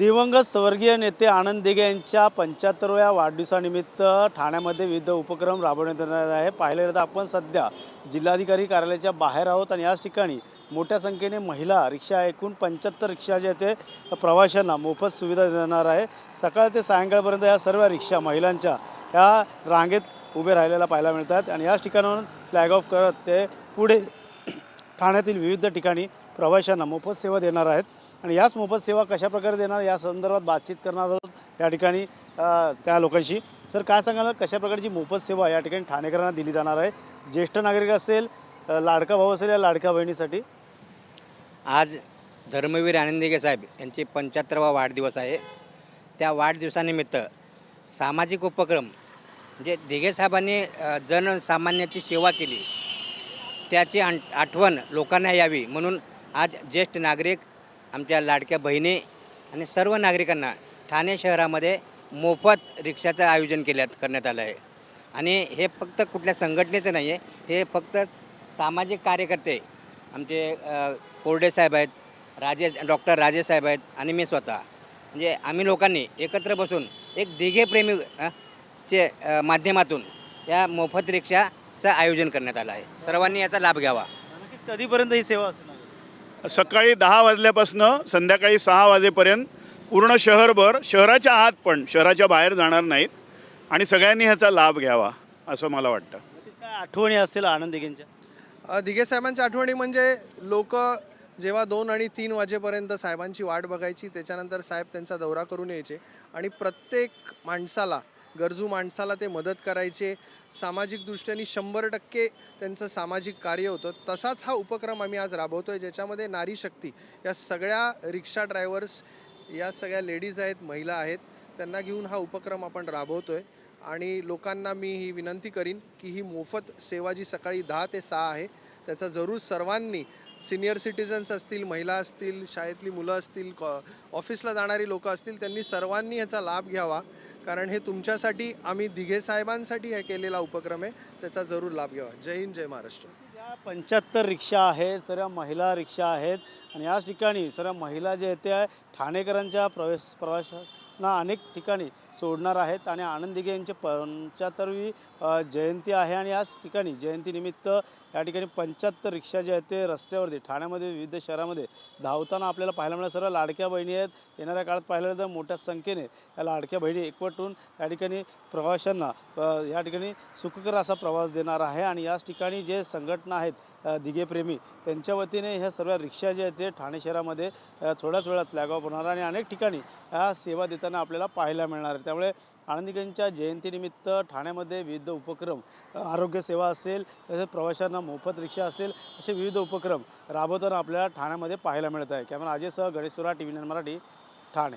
दिवंगत स्वर्गीय नेते आनंद दिघे यांच्या पंच्याहत्तरव्या वाढदिवसानिमित्त ठाण्यामध्ये विविध उपक्रम राबवण्यात येणार आहे. पाहिलं गेलं तर आपण सध्या जिल्हाधिकारी कार्यालयाच्या बाहेर आहोत आणि याच ठिकाणी मोठ्या संख्येने महिला रिक्षा एकूण पंच्याहत्तर रिक्षा जे ते प्रवाशांना मोफत सुविधा देणार आहे. सकाळ ते सायंकाळपर्यंत या सर्व रिक्षा महिलांच्या या रांगेत उभे राहिलेल्या पाहायला मिळतात आणि याच ठिकाणाहून फ्लॅग ऑफ करत ते पुढे ठाण्यातील विविध ठिकाणी प्रवाशांना मोफत सेवा देणार आहेत. आणि याच मोफत सेवा कशा प्रकारे देणार या संदर्भात बातचीत करणार आहोत या ठिकाणी त्या लोकांशी. सर काय सांगाल कशा प्रकारची मोफत सेवा या ठिकाणी ठाणेकरांना दिली जाणार आहे? ज्येष्ठ नागरिक असेल लाडका भाऊ असेल या लाडक्या बहिणीसाठी? आज धर्मवीर आनंदिगे साहेब यांचे पंच्याहत्तरवा वाढदिवस आहे. त्या वाढदिवसानिमित्त सामाजिक उपक्रम म्हणजे दिघे साहेबांनी जनसामान्याची सेवा केली त्याची आठवण लोकांना यावी म्हणून आज ज्येष्ठ नागरिक आमच्या लाडक्या बहिणी आणि सर्व नागरिकांना ठाणे शहरामध्ये मोफत रिक्षाचं आयोजन केल्यात करण्यात आलं आहे. आणि हे फक्त कुठल्या संघटनेचं नाही आहे हे फक्त सामाजिक कार्यकर्ते आमचे कोरडे साहेब आहेत राजेश डॉक्टर राजेश साहेब आहेत आणि मी स्वतः. म्हणजे आम्ही लोकांनी एकत्र बसून एक दिघेप्रेमी चे माध्यमातून या मोफत रिक्षाचं आयोजन करण्यात आलं आहे. सर्वांनी याचा लाभ घ्यावा. कधीपर्यंत ही सेवा असेल? सकाळी दहा वाजल्यापासनं संध्याकाळी सहा वाजेपर्यंत पूर्ण शहरभर शहराच्या आत पण शहराच्या बाहेर जाणार नाहीत आणि सगळ्यांनी ह्याचा लाभ घ्यावा असं मला वाटतं. आठवणी असतील आनंद दिघेंच्या? अ, दिघे साहेबांच्या आठवणी म्हणजे लोक जेव्हा दोन आणि तीन वाजेपर्यंत साहेबांची वाट बघायची त्याच्यानंतर साहेब त्यांचा दौरा करून यायचे आणि प्रत्येक माणसाला गरजू माणसाला ते मदत करायचे. सामाजिक दृष्ट्याने शंभर टक्के त्यांचं सामाजिक कार्य होतं. तसाच हा उपक्रम आम्ही आज राबवतो आहे ज्याच्यामध्ये नारी शक्ती या सगळ्या रिक्षा ड्रायव्हर्स या सगळ्या लेडीज आहेत महिला आहेत त्यांना घेऊन हा उपक्रम आपण राबवतो आहे आणि लोकांना मी ही विनंती करीन की ही मोफत सेवा जी सकाळी दहा ते सहा आहे त्याचा जरूर सर्वांनी सिनियर सिटिझन्स असतील महिला असतील शाळेतली मुलं असतील कॉ ऑफिसला जाणारी लोकं असतील त्यांनी सर्वांनी याचा लाभ घ्यावा. कारण हे तुमच्यासाठी आम्ही दिघे साहेबांसाठी हे केलेला उपक्रम आहे. त्याचा जरूर लाभ घ्यावा. जय हिंद जय महाराष्ट्र. या पंच्याहत्तर रिक्षा आहेत सर्व महिला रिक्षा आहेत. आणि याच ठिकाणी सर्व महिला जे आहेत त्या ठाणेकरांच्या प्रवेश ना अनेक ठिकाणी सोडणार आहेत आणि आनंद दिघे यांची पंच्याहत्तरवी जयंती आहे आणि याच ठिकाणी जयंतीनिमित्त या ठिकाणी पंच्याहत्तर रिक्षा जे आहेत ते रस्त्यावरती ठाण्यामध्ये विविध शहरामध्ये धावताना आपल्याला पाहायला मिळालं सर्व लाडक्या बहिणी आहेत. येणाऱ्या काळात पाहिलं तर मोठ्या संख्येने या लाडक्या बहिणी एकवटून या ठिकाणी प्रवाशांना या ठिकाणी सुखकर असा प्रवास देणार आहे. आणि याच ठिकाणी जे संघटना आहेत दिघेप्रेमी त्यांच्या वतीने ह्या सर्व रिक्षा जे आहेत ते ठाणे शहरामध्ये थोड्याच वेळात फ्लॅग ऑफ होणार आणि अनेक ठिकाणी ह्या सेवा देताना आपल्याला पाहायला मिळणार आहे. त्यामुळे आनंदिकांच्या जयंतीनिमित्त ठाण्यामध्ये विविध उपक्रम आरोग्यसेवा असेल तसेच प्रवाशांना मोफत रिक्षा असेल असे विविध उपक्रम राबवताना आपल्याला ठाण्यामध्ये पाहायला मिळत आहे. कॅमेरा अजयसह गणेश सुरा टी व्ही मराठी ठाणे.